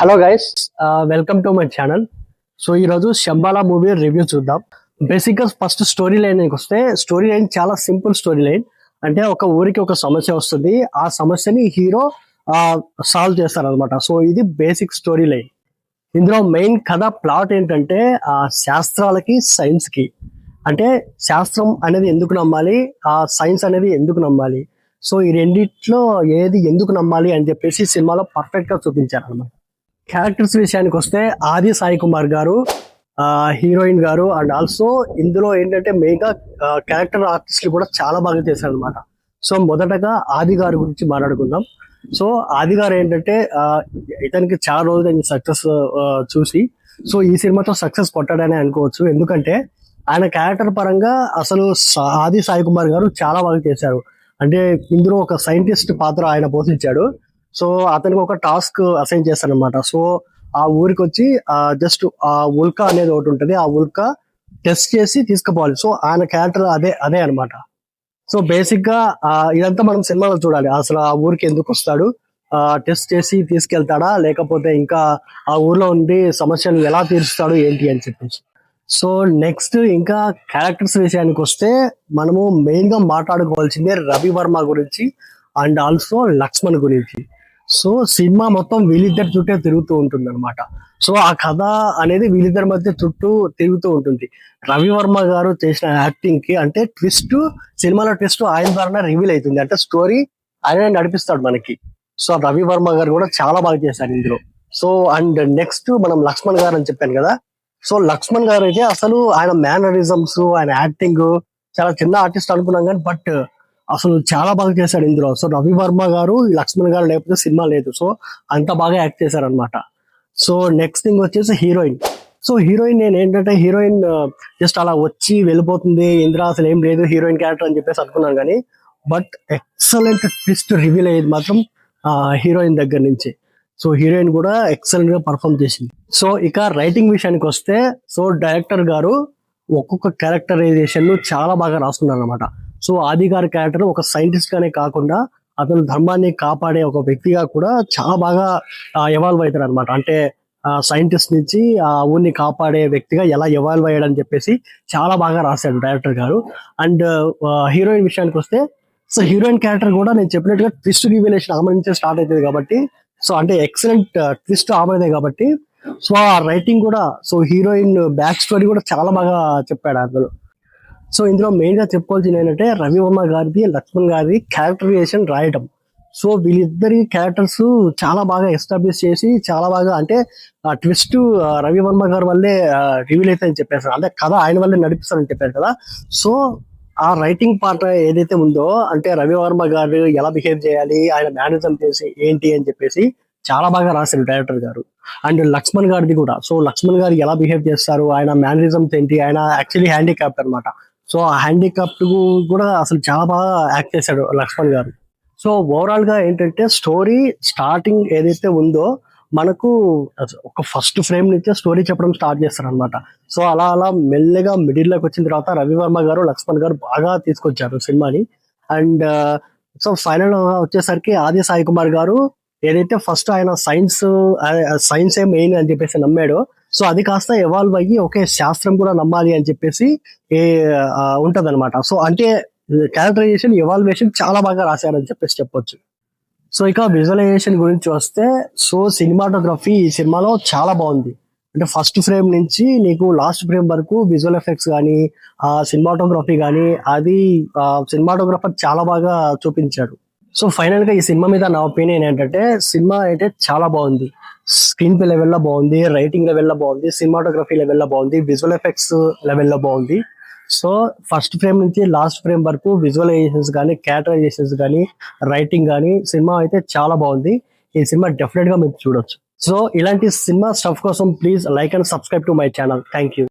Hello guys welcome to my channel so ఈరోజు Shambhala movie review చూద్దాం. బేసిక్గా ఫస్ట్ స్టోరీ లైన్కి వస్తే స్టోరీ లైన్ చాలా సింపుల్ స్టోరీ లైన్ అంటే ఒక ఊరికి ఒక సమస్య వస్తుంది. ఆ సమస్యని హీరో సాల్వ్ చేస్తారనమాట సో ఇది బేసిక్ స్టోరీ లైన్ ఇందులో మెయిన్ కథ ప్లాట్ ఏంటంటే ఆ శాస్త్రాలకి సైన్స్కి అంటే శాస్త్రం అనేది ఎందుకు నమ్మాలి? ఆ సైన్స్ అనేది ఎందుకు నమ్మాలి? సో ఈ రెండిట్లో ఏది ఎందుకు నమ్మాలి అని చెప్పేసి సినిమాలో పర్ఫెక్ట్గా చూపించారు అనమాట క్యారెక్టర్స్ విషయానికి వస్తే ఆది సాయి కుమార్ గారు హీరోయిన్ గారు అండ్ ఆల్సో ఇందులో ఏంటంటే మెయిన్గా క్యారెక్టర్ ఆర్టిస్ట్లు కూడా చాలా బాగా చేశారు అనమాట సో మొదటగా ఆది గారి గురించి మాట్లాడుకుందాం. సో ఆది గారు ఏంటంటే ఇతనికి చాలా రోజులు సక్సెస్ చూసి. సో ఈ సినిమాతో సక్సెస్ కొట్టాడని అనుకోవచ్చు. ఎందుకంటే ఆయన క్యారెక్టర్ పరంగా అసలు ఆది సాయి కుమార్ గారు చాలా బాగా చేశారు. అంటే ఇందులో ఒక సైంటిస్ట్ పాత్ర ఆయన పోషించాడు. సో అతనికి ఒక టాస్క్ అసైన్ చేస్తాను అనమాట సో ఆ ఊరికి వచ్చి జస్ట్ ఆ ఉల్కా అనేది ఒకటి ఉంటుంది. ఆ ఉల్కా టెస్ట్ చేసి తీసుకుపోవాలి. సో ఆయన క్యారెక్టర్ అదే అదే అనమాట సో బేసిక్గా ఇదంతా మనం సినిమాలో చూడాలి. అసలు ఆ ఊరికి ఎందుకు వస్తాడు? టెస్ట్ చేసి తీసుకెళ్తాడా? లేకపోతే ఇంకా ఆ ఊర్లో ఉండి సమస్యలు ఎలా తీరుస్తాడు? ఏంటి అని చెప్పేసి. సో నెక్స్ట్ ఇంకా క్యారెక్టర్స్ విషయానికి వస్తే మనము మెయిన్గా మాట్లాడుకోవాల్సిందే రవి వర్మ గురించి అండ్ ఆల్సో లక్ష్మణ్ గురించి. సో సినిమా మొత్తం వీళ్ళిద్దరి చుట్టే తిరుగుతూ ఉంటుంది అనమాట సో ఆ కథ అనేది వీళ్ళిద్దరి మధ్య చుట్టూ తిరుగుతూ ఉంటుంది. రవివర్మ గారు చేసిన యాక్టింగ్కి అంటే ట్విస్ట్ సినిమాలో ట్విస్ట్ ఆయన ద్వారా రివీల్ అవుతుంది. అంటే స్టోరీ ఆయన నడిపిస్తాడు మనకి. సో రవివర్మ గారు కూడా చాలా బాగా చేశారు ఇందులో. సో అండ్ నెక్స్ట్ మనం లక్ష్మణ్ గారు అని చెప్పాను కదా. సో లక్ష్మణ్ గారు అయితే అసలు ఆయన మేనరిజమ్స్ ఆయన యాక్టింగ్ చాలా చిన్న ఆర్టిస్ట్ అనుకున్నాం కానీ బట్ అసలు చాలా బాగా చేశాడు ఇందులో. సో రవి వర్మ గారు లక్ష్మణ్ గారు లేకపోతే సినిమా లేదు. సో అంత బాగా యాక్ట్ చేశారనమాట సో నెక్స్ట్ థింగ్ వచ్చేసి హీరోయిన్. సో హీరోయిన్ నేను ఏంటంటే హీరోయిన్ జస్ట్ అలా వచ్చి వెళ్ళిపోతుంది ఇందిరా అసలు ఏం లేదు హీరోయిన్ క్యారెక్టర్ అని చెప్పేసి అనుకున్నాను కానీ బట్ ఎక్సలెంట్ ట్విస్ట్ రివీల్ అయ్యేది మాత్రం హీరోయిన్ దగ్గర నుంచి. సో హీరోయిన్ కూడా ఎక్సలెంట్గా పర్ఫామ్ చేసింది. సో ఇక రైటింగ్ విషయానికి వస్తే సో డైరెక్టర్ గారు ఒక్కొక్క క్యారెక్టరైజేషన్ చాలా బాగా రాస్తున్నారు అనమాట సో ఆది గారి క్యారెక్టర్ ఒక సైంటిస్ట్ గానే కాకుండా అతను ధర్మాన్ని కాపాడే ఒక వ్యక్తిగా కూడా చాలా బాగా ఎవాల్వ్ అవుతారు అనమాట అంటే సైంటిస్ట్ నుంచి ఆ ఊరిని కాపాడే వ్యక్తిగా ఎలా ఎవాల్వ్ అయ్యాడని చెప్పేసి చాలా బాగా రాశాడు డైరెక్టర్ గారు. అండ్ హీరోయిన్ విషయానికి వస్తే సో హీరోయిన్ క్యారెక్టర్ కూడా నేను చెప్పినట్టుగా ట్విస్ట్ రివ్యులేషన్ ఆమె నుంచే స్టార్ట్ అవుతుంది కాబట్టి సో అంటే ఎక్సలెంట్ ట్విస్ట్ ఆమెదే కాబట్టి సో ఆ రైటింగ్ కూడా సో హీరోయిన్ బ్యాక్ స్టోరీ కూడా చాలా బాగా చెప్పాడు అందులో సో ఇందులో మెయిన్గా చెప్పుకోవాల్సింది ఏంటంటే రవివర్మ గారిది లక్ష్మణ్ గారిది క్యారెక్టరైజేషన్ రాయటం. సో వీళ్ళిద్దరి క్యారెక్టర్స్ చాలా బాగా ఎస్టాబ్లిష్ చేసి చాలా బాగా అంటే ఆ ట్విస్ట్ రవివర్మ గారి వల్లే రివీల్ అవుతాయని అని చెప్పేసారు అంటే కథ ఆయన వల్లే నడిపిస్తారని చెప్పారు కదా. సో ఆ రైటింగ్ పార్ట్ ఏదైతే ఉందో అంటే రవివర్మ గారు ఎలా బిహేవ్ చేయాలి ఆయన మేనేజం చేసి ఏంటి అని చెప్పేసి చాలా బాగా రాశారు డైరెక్టర్ గారు. అండ్ లక్ష్మణ్ గారిది కూడా. సో లక్ష్మణ్ గారు ఎలా బిహేవ్ చేస్తారు ఆయన మేనరిజమ్స్ ఏంటి ఆయన యాక్చువల్లీ హ్యాండిక్యాప్ అనమాట సో ఆ హ్యాండిక్యాప్ట్ కూడా అసలు చాలా బాగా యాక్ట్ చేశాడు లక్ష్మణ్ గారు. సో ఓవరాల్గా ఏంటంటే స్టోరీ స్టార్టింగ్ ఏదైతే ఉందో మనకు ఒక ఫస్ట్ ఫ్రేమ్ నుంచే స్టోరీ చెప్పడం స్టార్ట్ చేస్తారు అనమాట సో అలా అలా మెల్లగా మిడిల్లోకి వచ్చిన తర్వాత రవివర్మ గారు లక్ష్మణ్ గారు బాగా తీసుకొచ్చారు సినిమాని. అండ్ సో ఫైనల్ వచ్చేసరికి ఆది సాయి కుమార్ గారు ఏదైతే ఫస్ట్ ఆయన సైన్స్ సైన్సే మెయిన్ అని చెప్పేసి నమ్మాడో సో అది కాస్త ఎవాల్వ్ అయ్యి ఓకే శాస్త్రం కూడా నమ్మాలి అని చెప్పేసి ఏ ఉంటది అనమాట సో అంటే క్యారెక్టరైజేషన్ ఎవాల్వేషన్ చాలా బాగా రాశారని చెప్పేసి చెప్పొచ్చు. సో ఇక విజువలైజేషన్ గురించి వస్తే సో సినిమాటోగ్రఫీ ఈ సినిమాలో చాలా బాగుంది. అంటే ఫస్ట్ ఫ్రేమ్ నుంచి నీకు లాస్ట్ ఫ్రేమ్ వరకు విజువల్ ఎఫెక్ట్స్ కానీ ఆ సినిమాటోగ్రఫీ కానీ అది సినిమాటోగ్రఫర్ చాలా బాగా చూపించాడు. సో ఫైనల్గా ఈ సినిమా మీద నా ఒపీనియన్ ఏంటంటే సినిమా అయితే చాలా బాగుంది. స్క్రీన్ ప్లే లెవెల్లో బాగుంది రైటింగ్ లెవెల్లో బాగుంది సినిమాటోగ్రఫీ లెవెల్లో బాగుంది విజువల్ ఎఫెక్ట్స్ లెవెల్లో బాగుంది. సో ఫస్ట్ ఫ్రేమ్ నుంచి లాస్ట్ ఫ్రేమ్ వరకు విజువలైజేషన్స్ కానీ క్యాటరైజేషన్స్ కానీ రైటింగ్ కానీ సినిమా అయితే చాలా బాగుంది. ఈ సినిమా డెఫినెట్గా మీరు చూడొచ్చు. సో ఇలాంటి సినిమా స్టఫ్ కోసం please like and subscribe to my channel thank you